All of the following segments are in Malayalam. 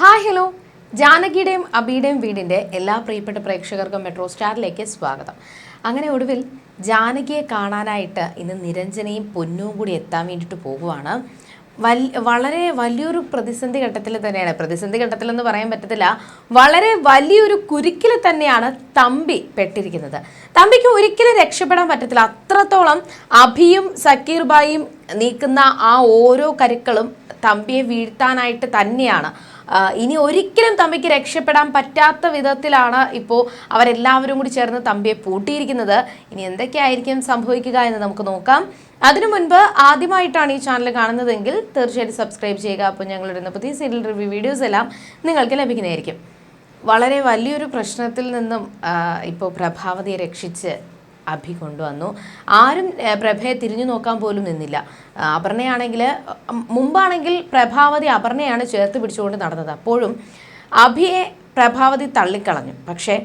ഹായ് ഹലോ ജാനകിയുടെയും അബിയുടെയും വീടിന്റെ എല്ലാ പ്രിയപ്പെട്ട പ്രേക്ഷകർക്കും മെട്രോ സ്റ്റാറിലേക്ക് സ്വാഗതം. അങ്ങനെ ഒടുവിൽ ജാനകിയെ കാണാനായിട്ട് ഇന്ന് നിരഞ്ജനയും പൊന്നും കൂടി എത്താൻ വേണ്ടിയിട്ട് പോകുവാണ്. വൽ വളരെ വലിയൊരു പ്രതിസന്ധി ഘട്ടത്തിൽ തന്നെയാണ്. പ്രതിസന്ധി ഘട്ടത്തിലെന്ന് പറയാൻ പറ്റത്തില്ല. വളരെ വലിയൊരു കുരുക്കിൽ തന്നെയാണ് തമ്പി പെട്ടിരിക്കുന്നത്. തമ്പിക്ക് ഒരിക്കലും രക്ഷപ്പെടാൻ പറ്റത്തില്ല. അത്രത്തോളം അഭിയും സക്കീർ ബായും നീക്കുന്ന ആ ഓരോ കരുക്കളും തമ്പിയെ വീഴ്ത്താനായിട്ട് തന്നെയാണ്. ഇനി ഒരിക്കലും തമ്പിക്ക് രക്ഷപ്പെടാൻ പറ്റാത്ത വിധത്തിലാണ് ഇപ്പോൾ അവരെല്ലാവരും കൂടി ചേർന്ന് തമ്പിയെ പൂട്ടിയിരിക്കുന്നത്. ഇനി എന്തൊക്കെയായിരിക്കും സംഭവിക്കുക എന്ന് നമുക്ക് നോക്കാം. അതിനു മുൻപ് ആദ്യമായിട്ടാണ് ഈ ചാനൽ കാണുന്നതെങ്കിൽ തീർച്ചയായിട്ടും സബ്സ്ക്രൈബ് ചെയ്യുക. അപ്പോൾ ഞങ്ങൾ ഞങ്ങളിടുന്ന പുതിയ സീരിയൽ റിവ്യൂ വീഡിയോസ് എല്ലാം നിങ്ങൾക്ക് ലഭിക്കുന്നതായിരിക്കും. വളരെ വലിയൊരു പ്രശ്നത്തിൽ നിന്നും ഇപ്പോൾ പ്രഭാവതിയെ രക്ഷിച്ച് അഭി കൊണ്ടുവന്നു. ആരും പ്രഭയെ തിരിഞ്ഞു നോക്കാൻ പോലും നിന്നില്ല. അപർണയാണെങ്കിൽ മുമ്പാണെങ്കിൽ പ്രഭാവതി അപർണയാണ് ചേർത്ത് പിടിച്ചുകൊണ്ട് നടന്നത്. അപ്പോഴും അഭിയെ പ്രഭാവതി തള്ളിക്കളഞ്ഞു. പക്ഷേ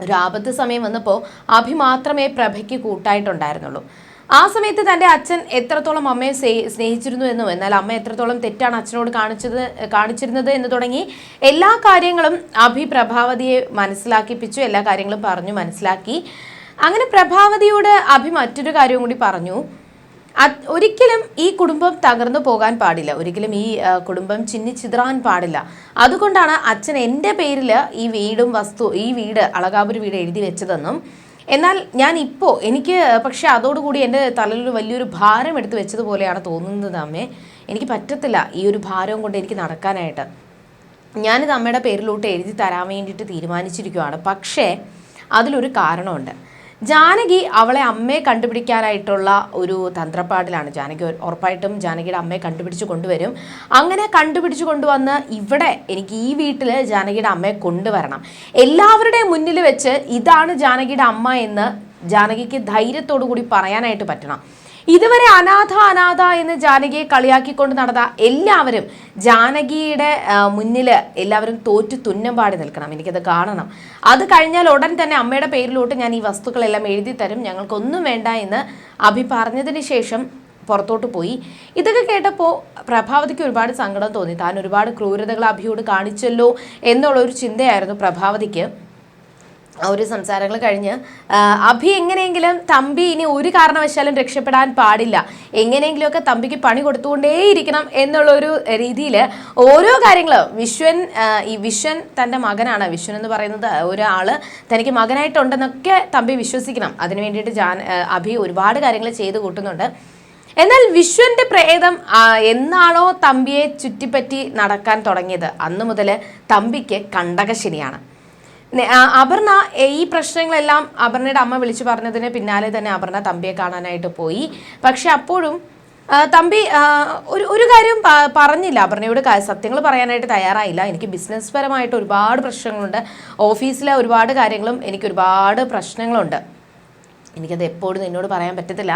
ഒരു ആപത്ത് സമയം വന്നപ്പോൾ അഭി മാത്രമേ പ്രഭയ്ക്ക് കൂട്ടായിട്ടുണ്ടായിരുന്നുള്ളൂ. ആ സമയത്ത് തന്റെ അച്ഛൻ എത്രത്തോളം അമ്മയെ സ്നേ- സ്നേഹിച്ചിരുന്നു എന്നും എന്നാൽ അമ്മ എത്രത്തോളം തെറ്റാണ് അച്ഛനോട് കാണിച്ചത് കാണിച്ചിരുന്നത് എന്ന് തുടങ്ങി എല്ലാ കാര്യങ്ങളും അഭി പ്രഭാവതിയെ മനസ്സിലാക്കിപ്പിച്ചു എല്ലാ കാര്യങ്ങളും പറഞ്ഞു മനസ്സിലാക്കി. അങ്ങനെ പ്രഭാവതിയോട് അഭി മറ്റൊരു കാര്യവും കൂടി പറഞ്ഞു. ഒരിക്കലും ഈ കുടുംബം തകർന്നു പോകാൻ പാടില്ല. ഒരിക്കലും ഈ കുടുംബം ചിന്നി ചിതറാൻ പാടില്ല. അതുകൊണ്ടാണ് അച്ഛൻ എന്റെ പേരിൽ ഈ വീടും വസ്തു ഈ വീട് അളകാപുരി വീട് എഴുതി വെച്ചതെന്നും എന്നാൽ ഞാൻ ഇപ്പോൾ എനിക്ക് പക്ഷേ അതോടുകൂടി എന്റെ തലയിൽ വലിയൊരു ഭാരം എടുത്ത് വെച്ചതുപോലെയാണ് തോന്നുന്നത് അമ്മേ. എനിക്ക് പറ്റത്തില്ല ഈ ഒരു ഭാരവും കൊണ്ട് എനിക്ക് നടക്കാനായിട്ട്. ഞാനിത് അമ്മയുടെ പേരിലോട്ട് എഴുതി തരാൻ വേണ്ടിയിട്ട് തീരുമാനിച്ചിരിക്കുകയാണ് പക്ഷേ അതിലൊരു കാരണമുണ്ട്. ജാനകി അവളെ അമ്മയെ കണ്ടുപിടിക്കാനായിട്ടുള്ള ഒരു തന്ത്രപ്പാടിലാണ്. ജാനകി ഉറ- ഉറപ്പായിട്ടും ജാനകിയുടെ അമ്മയെ കണ്ടുപിടിച്ച് കൊണ്ടുവരും. അങ്ങനെ കണ്ടുപിടിച്ച് കൊണ്ടുവന്ന് ഇവിടെ എനിക്ക് ഈ വീട്ടിൽ ജാനകിയുടെ അമ്മയെ കൊണ്ടുവരണം. എല്ലാവരുടെയും മുന്നിൽ വെച്ച് ഇതാണ് ജാനകിയുടെ അമ്മ എന്ന് ജാനകിക്ക് ധൈര്യത്തോടു കൂടി പറയാനായിട്ട് പറ്റണം. ഇതുവരെ അനാഥ അനാഥ എന്ന് ജാനകിയെ കളിയാക്കിക്കൊണ്ട് നടന്ന എല്ലാവരും ജാനകിയുടെ മുന്നിൽ എല്ലാവരും തോറ്റു തുന്നം പാടി നിൽക്കണം. എനിക്കത് കാണണം. അത് കഴിഞ്ഞാൽ ഉടൻ തന്നെ അമ്മയുടെ പേരിലോട്ട് ഞാൻ ഈ വസ്തുക്കളെല്ലാം എഴുതി തരും. ഞങ്ങൾക്കൊന്നും വേണ്ട എന്ന് അഭി പറഞ്ഞതിന് ശേഷം പുറത്തോട്ട് പോയി. ഇതൊക്കെ കേട്ടപ്പോൾ പ്രഭാവതിക്ക് ഒരുപാട് സങ്കടം തോന്നി. താൻ ഒരുപാട് ക്രൂരതകൾ അഭിയോട് കാണിച്ചല്ലോ എന്നുള്ളൊരു ചിന്തയായിരുന്നു പ്രഭാവതിക്ക്. ആ ഒരു സംസാരങ്ങൾ കഴിഞ്ഞ് അഭി എങ്ങനെയെങ്കിലും തമ്പി ഇനി ഒരു കാരണവശാലും രക്ഷപ്പെടാൻ പാടില്ല. എങ്ങനെയെങ്കിലുമൊക്കെ തമ്പിക്ക് പണി കൊടുത്തുകൊണ്ടേയിരിക്കണം എന്നുള്ളൊരു രീതിയിൽ ഓരോ കാര്യങ്ങളും വിശ്വൻ ഈ വിശ്വൻ തന്റെ മകനാണ്. വിശ്വൻ എന്ന് പറയുന്നത് ഒരാൾ തനിക്ക് മകനായിട്ടുണ്ടെന്നൊക്കെ തമ്പി വിശ്വസിക്കണം. അതിനു വേണ്ടിയിട്ട് ജാൻ അഭി ഒരുപാട് കാര്യങ്ങൾ ചെയ്തു കൂട്ടുന്നുണ്ട്. എന്നാൽ വിശ്വന്റെ പ്രേതം എന്നാണോ തമ്പിയെ ചുറ്റിപ്പറ്റി നടക്കാൻ തുടങ്ങിയത്? അന്നു മുതൽ തമ്പിക്ക് കണ്ടകശനിയാണ്. അപർണ ഈ പ്രശ്നങ്ങളെല്ലാം അപർണയുടെ അമ്മ വിളിച്ചു പറഞ്ഞതിന് പിന്നാലെ തന്നെ അപർണ തമ്പിയെ കാണാനായിട്ട് പോയി. പക്ഷെ അപ്പോഴും തമ്പി ഒരു ഒരു കാര്യം പറഞ്ഞില്ല. അപർണയോട് സത്യങ്ങൾ പറയാനായിട്ട് തയ്യാറായില്ല. എനിക്ക് ബിസിനസ് പരമായിട്ട് ഒരുപാട് പ്രശ്നങ്ങളുണ്ട്. ഓഫീസിലെ ഒരുപാട് കാര്യങ്ങളും എനിക്ക് ഒരുപാട് പ്രശ്നങ്ങളുണ്ട്. എനിക്കത് എപ്പോഴും നിന്നോട് പറയാൻ പറ്റത്തില്ല.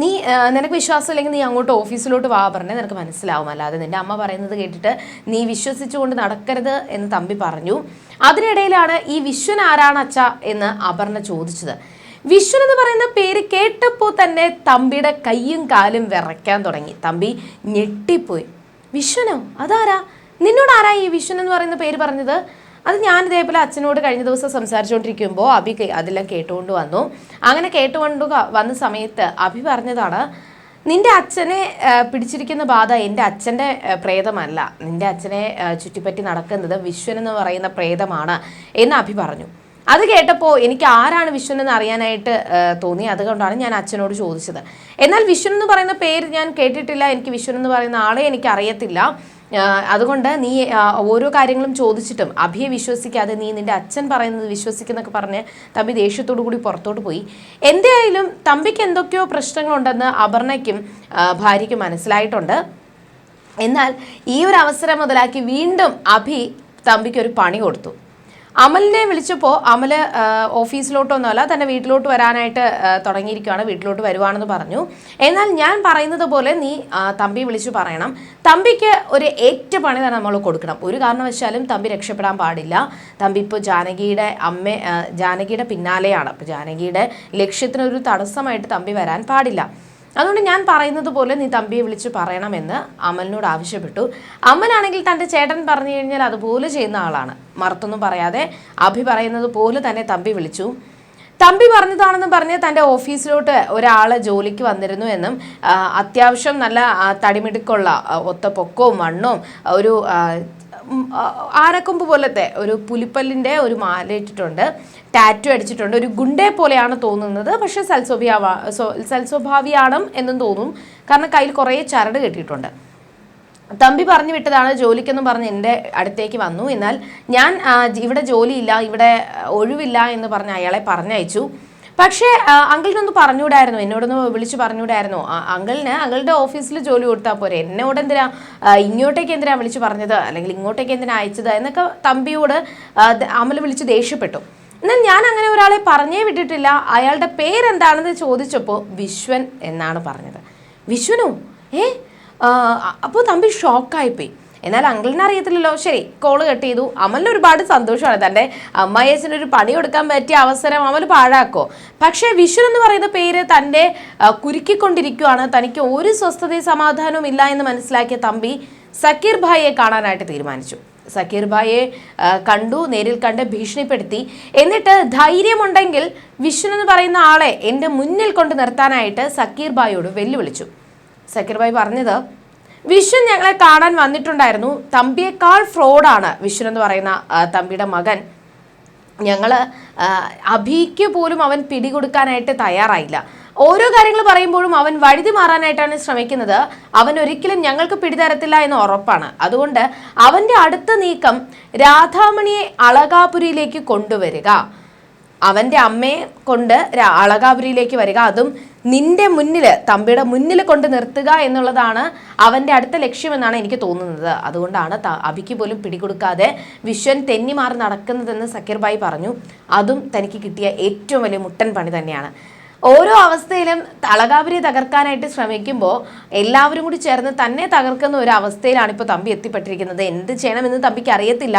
നീ നിനക്ക് വിശ്വാസം ഇല്ലെങ്കിൽ നീ അങ്ങോട്ട് ഓഫീസിലോട്ട് വാ പറഞ്ഞേ നിനക്ക് മനസ്സിലാവും. അല്ലാതെ നിന്റെ അമ്മ പറയുന്നത് കേട്ടിട്ട് നീ വിശ്വസിച്ചുകൊണ്ട് നടക്കരുത് എന്ന് തമ്പി പറഞ്ഞു. അതിനിടയിലാണ് ഈ വിശ്വൻ ആരാണ് അച്ഛ എന്ന് അപർണ ചോദിച്ചത്. വിശ്വൻ എന്ന് പറയുന്ന പേര് കേട്ടപ്പോൾ തന്നെ തമ്പിയുടെ കൈയും കാലും വിറയ്ക്കാൻ തുടങ്ങി. തമ്പി ഞെട്ടിപ്പോയി. വിശ്വനോ? അതാരാ? നിന്നോട് ആരാ ഈ വിശ്വൻ എന്ന് പറയുന്ന പേര് പറഞ്ഞത്? അത് ഞാൻ ഇതേപോലെ അച്ഛനോട് കഴിഞ്ഞ ദിവസം സംസാരിച്ചുകൊണ്ടിരിക്കുമ്പോൾ അഭി അതെല്ലാം കേട്ടുകൊണ്ട് വന്നു. അങ്ങനെ കേട്ടുകൊണ്ട് വന്ന സമയത്ത് അഭി പറഞ്ഞതാണ് നിന്റെ അച്ഛനെ പിടിച്ചിരിക്കുന്ന ബാധ എന്റെ അച്ഛന്റെ പ്രേതമല്ല. നിന്റെ അച്ഛനെ ചുറ്റിപ്പറ്റി നടക്കുന്നത് വിശ്വൻ എന്ന് പറയുന്ന പ്രേതമാണ് എന്ന് അഭി പറഞ്ഞു. അത് കേട്ടപ്പോൾ എനിക്ക് ആരാണ് വിശ്വൻ എന്ന് അറിയാനായിട്ട് തോന്നി. അതുകൊണ്ടാണ് ഞാൻ അച്ഛനോട് ചോദിച്ചത്. എന്നാൽ വിശ്വൻ എന്ന് പറയുന്ന പേര് ഞാൻ കേട്ടിട്ടില്ല. എനിക്ക് വിശ്വൻ എന്ന് പറയുന്ന ആളെ എനിക്ക് അറിയത്തില്ല. അതുകൊണ്ട് നീ ഓരോ കാര്യങ്ങളും ചോദിച്ചിട്ടും അഭിയെ വിശ്വസിക്കാതെ നീ നിന്റെ അച്ഛൻ പറയുന്നത് വിശ്വസിക്കുന്നൊക്കെ പറഞ്ഞ് തമ്പി ദേഷ്യത്തോടു കൂടി പുറത്തോട്ട് പോയി. എന്തായാലും തമ്പിക്ക് എന്തൊക്കെയോ പ്രശ്നങ്ങളുണ്ടെന്ന് അപർണയ്ക്കും ഭാര്യയ്ക്കും മനസ്സിലായിട്ടുണ്ട്. എന്നാൽ ഈ ഒരു അവസരം മുതലാക്കി വീണ്ടും അഭി തമ്പിക്ക് ഒരു പണി കൊടുത്തു. അമലിനെ വിളിച്ചപ്പോൾ അമൽ ഓഫീസിലോട്ടൊന്നുമല്ല തന്റെ വീട്ടിലോട്ട് വരാനായിട്ട് തുടങ്ങിയിരിക്കുകയാണ് വീട്ടിലോട്ട് വരുവാണെന്ന് പറഞ്ഞു. എന്നാൽ ഞാൻ പറയുന്നത് പോലെ നീ തമ്പി വിളിച്ചു പറയണം. തമ്പിക്ക് ഒരു ഏറ്റ പണി തന്നെ നമ്മൾ കൊടുക്കണം. ഒരു കാരണവശാലും തമ്പി രക്ഷപ്പെടാൻ പാടില്ല. തമ്പി ഇപ്പോൾ ജാനകിയുടെ അമ്മ ജാനകിയുടെ പിന്നാലെയാണ്. അപ്പോൾ ജാനകിയുടെ ലക്ഷ്യത്തിനൊരു തടസ്സമായിട്ട് തമ്പി വരാൻ പാടില്ല. അതുകൊണ്ട് ഞാൻ പറയുന്നത് പോലെ നീ തമ്പിയെ വിളിച്ച് പറയണമെന്ന് അമലിനോട് ആവശ്യപ്പെട്ടു. അമലാണെങ്കിൽ തന്റെ ചേട്ടൻ പറഞ്ഞു കഴിഞ്ഞാൽ അതുപോലെ ചെയ്യുന്ന ആളാണ്. മറുത്തൊന്നും പറയാതെ അഭി പറയുന്നത് പോലെ തന്നെ തമ്പി വിളിച്ചു. തമ്പി പറഞ്ഞതാണെന്ന് പറഞ്ഞ് തന്റെ ഓഫീസിലോട്ട് ഒരാൾ ജോലിക്ക് വന്നിരുന്നു എന്നും അത്യാവശ്യം നല്ല തടിമിടുക്കുള്ള ഒത്ത പൊക്കവും മണ്ണും ഒരു ആനക്കൊമ്പ് പോലത്തെ ഒരു പുലിപ്പല്ലിന്റെ ഒരു മാല ഇട്ടിട്ടുണ്ട്. ടാറ്റു അടിച്ചിട്ടുണ്ട്. ഒരു ഗുണ്ടയെ പോലെയാണ് തോന്നുന്നത്. പക്ഷേ സൽസ്വഭാവ സൽസ്വഭാവിയാണ് എന്നും തോന്നും. കാരണം കയ്യിൽ കുറേ ചരട് കെട്ടിയിട്ടുണ്ട്. തമ്പി പറഞ്ഞു വിട്ടതാണ് ജോലിക്കെന്നും പറഞ്ഞ് എന്റെ അടുത്തേക്ക് വന്നു. എന്നാൽ ഞാൻ ഇവിടെ ജോലിയില്ല ഇവിടെ ഒഴിവില്ല എന്ന് പറഞ്ഞ് അയാളെ പറഞ്ഞയച്ചു. പക്ഷേ അങ്കിളിനൊന്ന് പറഞ്ഞുകൂടായിരുന്നു. എന്നോടൊന്ന് വിളിച്ച് പറഞ്ഞുകൂടായിരുന്നു. അങ്കിളിന് അങ്കിളുടെ ഓഫീസിൽ ജോലി കൊടുത്താൽ പോരെ. എന്നോട് എന്തിനാ ഇങ്ങോട്ടേക്ക് എന്തിനാ വിളിച്ച് പറഞ്ഞത്? അല്ലെങ്കിൽ ഇങ്ങോട്ടേക്ക് എന്തിനാ അയച്ചത്? എന്നൊക്കെ തമ്പിയോട് അമൽ വിളിച്ച് ദേഷ്യപ്പെട്ടു. എന്നാൽ ഞാൻ അങ്ങനെ ഒരാളെ പറഞ്ഞേ വിട്ടിട്ടില്ല. അയാളുടെ പേരെന്താണെന്ന് ചോദിച്ചപ്പോൾ വിശ്വൻ എന്നാണ് പറഞ്ഞത്. വിശ്വനോ? ഏ അപ്പോൾ തമ്പി ഷോക്കായിപ്പോയി. എന്നാൽ അങ്കിളിനെ അറിയത്തില്ലല്ലോ. ശരി കോൾ കട്ട് ചെയ്തു. അമലിന് ഒരുപാട് സന്തോഷമാണ്. തന്റെ അമ്മായിയച്ഛന് ഒരു പണി കൊടുക്കാൻ പറ്റിയ അവസരം അമൽ പാഴാക്കോ. പക്ഷേ വിഷു എന്ന് പറയുന്ന പേര് തന്റെ കുരുക്കിക്കൊണ്ടിരിക്കുകയാണ് തനിക്ക് ഒരു സ്വസ്ഥതയും സമാധാനവും ഇല്ല എന്ന് മനസ്സിലാക്കിയ തമ്പി സക്കീർ ഭായിയെ കാണാനായിട്ട് തീരുമാനിച്ചു. സക്കീർ ഭായിയെ കണ്ടു നേരിൽ കണ്ട് ഭീഷണിപ്പെടുത്തി. എന്നിട്ട് ധൈര്യമുണ്ടെങ്കിൽ വിഷ്ണു എന്ന് പറയുന്ന ആളെ എന്റെ മുന്നിൽ കൊണ്ട് നിർത്താനായിട്ട് സക്കീർ ഭായിയോട് വെല്ലുവിളിച്ചു. സക്കീർ ഭായി പറഞ്ഞത് വിഷ്ണു ഞങ്ങളെ കാണാൻ വന്നിട്ടുണ്ടായിരുന്നു. തമ്പിയേക്കാൾ ഫ്രോഡാണ് വിഷ്ണു എന്ന് പറയുന്ന തമ്പിയുടെ മകൻ. ഞങ്ങൾ അഭിക്ക് പോലും അവൻ പിടികൊടുക്കാനായിട്ട് തയ്യാറായില്ല. ഓരോ കാര്യങ്ങൾ പറയുമ്പോഴും അവൻ വഴുതി മാറാനായിട്ടാണ് ശ്രമിക്കുന്നത്. അവൻ ഒരിക്കലും ഞങ്ങൾക്ക് പിടിതരത്തില്ല എന്ന് ഉറപ്പാണ്. അതുകൊണ്ട് അവന്റെ അടുത്ത നീക്കം രാധാമണിയെ അളകാപുരിയിലേക്ക് കൊണ്ടുവരിക. അവന്റെ അമ്മയെ കൊണ്ട് അളകാപുരിയിലേക്ക് വരിക. അതും നിന്റെ മുന്നിൽ തമ്പിയുടെ മുന്നിൽ കൊണ്ട് നിർത്തുക എന്നുള്ളതാണ് അവന്റെ അടുത്ത ലക്ഷ്യമെന്നാണ് എനിക്ക് തോന്നുന്നത്. അതുകൊണ്ടാണ് അഭിക്ക് പോലും പിടികൊടുക്കാതെ വിശ്വൻ തെന്നി മാറി നടക്കുന്നതെന്ന് സക്കീർ ഭായി പറഞ്ഞു. അതും തനിക്ക് കിട്ടിയ ഏറ്റവും വലിയ മുട്ടൻ പണി തന്നെയാണ്. ഓരോ അവസ്ഥയിലും അളകാപുരി തകർക്കാനായിട്ട് ശ്രമിക്കുമ്പോൾ എല്ലാവരും കൂടി ചേർന്ന് തന്നെ തകർക്കുന്ന ഒരു അവസ്ഥയിലാണ് ഇപ്പോൾ തമ്പി എത്തിപ്പെട്ടിരിക്കുന്നത്. എന്ത് ചെയ്യണമെന്ന് തമ്പിക്ക് അറിയത്തില്ല.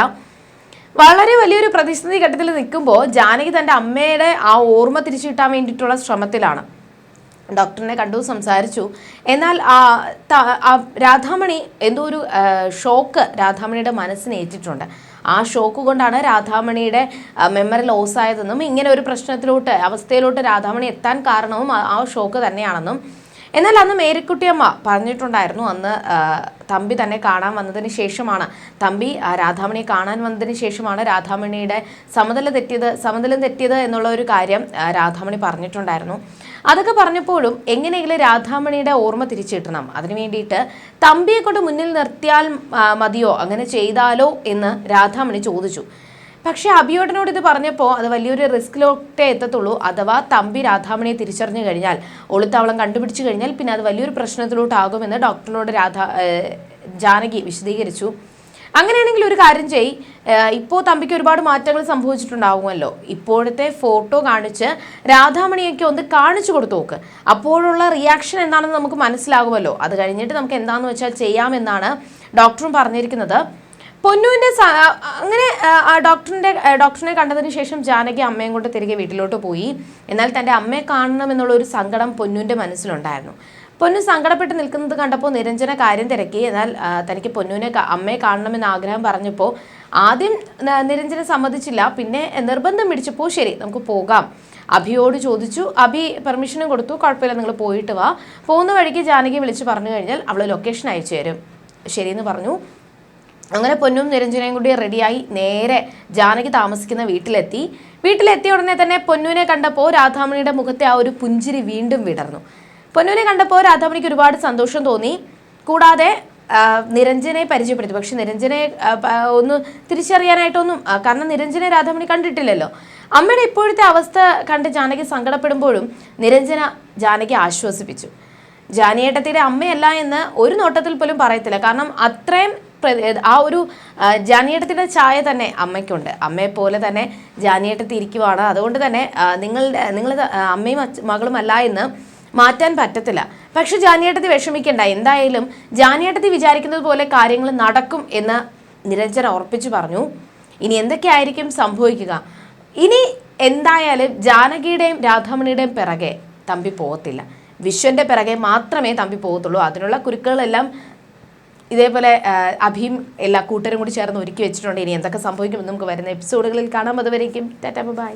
വളരെ വലിയൊരു പ്രതിസന്ധി ഘട്ടത്തിൽ നിൽക്കുമ്പോൾ ജാനകി തന്റെ അമ്മയുടെ ആ ഓർമ്മ തിരിച്ചു കിട്ടാൻ വേണ്ടിയിട്ടുള്ള ശ്രമത്തിലാണ്. ഡോക്ടറിനെ കണ്ടു സംസാരിച്ചു. എന്നാൽ ആ രാധാമണി എന്തോ ഒരു ഷോക്ക് രാധാമണിയുടെ മനസ്സിന് ഏറ്റിട്ടുണ്ട്. ആ ഷോക്ക് കൊണ്ടാണ് രാധാമണിയുടെ മെമ്മറി ലോസ് ആയതെന്നും ഇങ്ങനെ ഒരു പ്രശ്നത്തിലോട്ട് അവസ്ഥയിലോട്ട് രാധാമണി എത്താൻ കാരണവും ആ- ആ ഷോക്ക് തന്നെയാണെന്നും എന്നാൽ അന്ന് മേരിക്കുട്ടിയമ്മ പറഞ്ഞിട്ടുണ്ടായിരുന്നു അന്ന് തമ്പി തന്നെ കാണാൻ വന്നതിന് ശേഷമാണ്. തമ്പി രാധാമണിയെ കാണാൻ വന്നതിന് ശേഷമാണ് രാധാമണിയുടെ സമതല തെറ്റിയത് സമതലം തെറ്റിയത് എന്നുള്ള ഒരു കാര്യം രാധാമണി പറഞ്ഞിട്ടുണ്ടായിരുന്നു. അതൊക്കെ പറഞ്ഞപ്പോഴും എങ്ങനെയെങ്കിലും രാധാമണിയുടെ ഓർമ്മ തിരിച്ചു കിട്ടണം അതിനു വേണ്ടിയിട്ട് തമ്പിയെ കൊണ്ട് മുന്നിൽ നിർത്തിയാൽ മതിയോ? അങ്ങനെ ചെയ്താലോ എന്ന് രാധാമണി ചോദിച്ചു. പക്ഷേ അഭിയോടനോട് ഇത് പറഞ്ഞപ്പോൾ അത് വലിയൊരു റിസ്കിലോട്ടേ എത്തത്തുള്ളൂ. അഥവാ തമ്പി രാധാമണിയെ തിരിച്ചറിഞ്ഞു കഴിഞ്ഞാൽ ഒളിത്താവളം കണ്ടുപിടിച്ചു കഴിഞ്ഞാൽ പിന്നെ അത് വലിയൊരു പ്രശ്നത്തിലോട്ടാകുമെന്ന് ഡോക്ടറിനോട് രാധാ ജാനകി വിശദീകരിച്ചു. അങ്ങനെയാണെങ്കിൽ ഒരു കാര്യം ചെയ് ഇപ്പോൾ തമ്പിക്ക് ഒരുപാട് മാറ്റങ്ങൾ സംഭവിച്ചിട്ടുണ്ടാവുമല്ലോ. ഇപ്പോഴത്തെ ഫോട്ടോ കാണിച്ച് രാധാമണിയൊക്കെ ഒന്ന് കാണിച്ചു കൊടുത്തു നോക്ക്. അപ്പോഴുള്ള റിയാക്ഷൻ എന്താണെന്ന് നമുക്ക് മനസ്സിലാകുമല്ലോ. അത് കഴിഞ്ഞിട്ട് നമുക്ക് എന്താണെന്ന് വെച്ചാൽ ചെയ്യാമെന്നാണ് ഡോക്ടറും പറഞ്ഞിരിക്കുന്നത്. പൊന്നുവിന്റെ അങ്ങനെ ഡോക്ടറിന്റെ ഡോക്ടറിനെ കണ്ടതിന് ശേഷം ജാനകി അമ്മയും കൊണ്ട് തിരികെ വീട്ടിലോട്ട് പോയി. എന്നാൽ തന്റെ അമ്മയെ കാണണമെന്നുള്ള ഒരു സങ്കടം പൊന്നുവിന്റെ മനസ്സിലുണ്ടായിരുന്നു. പൊന്നു സങ്കടപ്പെട്ട് നിൽക്കുന്നത് കണ്ടപ്പോൾ നിരഞ്ജന കാര്യം തിരക്കി. എന്നാൽ തനിക്ക് പൊന്നുവിനെ അമ്മയെ കാണണമെന്ന് ആഗ്രഹം പറഞ്ഞപ്പോൾ ആദ്യം നിരഞ്ജന സമ്മതിച്ചില്ല. പിന്നെ നിർബന്ധം പിടിച്ചപ്പോൾ ശരി നമുക്ക് പോകാം. അഭിയോട് ചോദിച്ചു. അഭി പെർമിഷനും കൊടുത്തു. കുഴപ്പമില്ല നിങ്ങൾ പോയിട്ട് വാ. പോകുന്ന വഴിക്ക് ജാനകി വിളിച്ച് പറഞ്ഞു കഴിഞ്ഞാൽ അവൾ ലൊക്കേഷൻ അയച്ചു തരും. ശരിയെന്ന് പറഞ്ഞു. അങ്ങനെ പൊന്നും നിരഞ്ജനയും കൂടി റെഡിയായി നേരെ ജാനകി താമസിക്കുന്ന വീട്ടിലെത്തി. വീട്ടിലെത്തിയ ഉടനെ തന്നെ പൊന്നുവിനെ കണ്ടപ്പോൾ രാധാമണിയുടെ മുഖത്തെ ആ ഒരു പുഞ്ചിരി വീണ്ടും വിടർന്നു. പൊന്നുവിനെ കണ്ടപ്പോൾ രാധാമണിക്ക് ഒരുപാട് സന്തോഷം തോന്നി. കൂടാതെ നിരഞ്ജനെ പരിചയപ്പെടുത്തി. പക്ഷെ നിരഞ്ജനെ ഒന്ന് തിരിച്ചറിയാനായിട്ടൊന്നും കാരണം നിരഞ്ജനെ രാധാമണി കണ്ടിട്ടില്ലല്ലോ. അമ്മയുടെ ഇപ്പോഴത്തെ അവസ്ഥ കണ്ട് ജാനകി സങ്കടപ്പെടുമ്പോഴും നിരഞ്ജന ജാനകി ആശ്വസിപ്പിച്ചു. ജാനിയേട്ടത്തിയുടെ അമ്മയല്ല എന്ന് ഒരു നോട്ടത്തിൽ പോലും പറയത്തില്ല. കാരണം അത്രയും ആ ഒരു ജാനിയേട്ടത്തിന്റെ ചായ തന്നെ അമ്മയ്ക്കുണ്ട്. അമ്മയെ പോലെ തന്നെ ജാനിയേട്ടത്തി ഇരിക്കുവാണ് അതുകൊണ്ട് തന്നെ നിങ്ങളുടെ നിങ്ങൾ അമ്മയും മകളും അല്ല എന്ന് മാറ്റാൻ പറ്റത്തില്ല. പക്ഷെ ജാനിയേട്ടത്തി വിഷമിക്കണ്ട. എന്തായാലും ജാനിയേട്ടത്തി വിചാരിക്കുന്നത് പോലെ കാര്യങ്ങൾ നടക്കും എന്ന് നിരഞ്ജന ഉറപ്പിച്ചു പറഞ്ഞു. ഇനി എന്തൊക്കെയായിരിക്കും സംഭവിക്കുക? ഇനി എന്തായാലും ജാനകിയുടെയും രാധാമണിയുടെയും പിറകെ തമ്പി പോകത്തില്ല. വിശ്വന്റെ പിറകെ മാത്രമേ തമ്പി പോകത്തുള്ളൂ. അതിനുള്ള കുരുക്കുകളെല്ലാം ഇതേപോലെ അഭിയും എല്ലാ കൂട്ടരും കൂടി ചേർന്ന് ഒരുക്കി വെച്ചിട്ടുണ്ട്. ഇനി എന്തൊക്കെ സംഭവിക്കുമെന്ന് നമുക്ക് വരുന്ന എപ്പിസോഡുകളിൽ കാണാം. അതുവരേക്കും ടാറ്റാ ബൈ.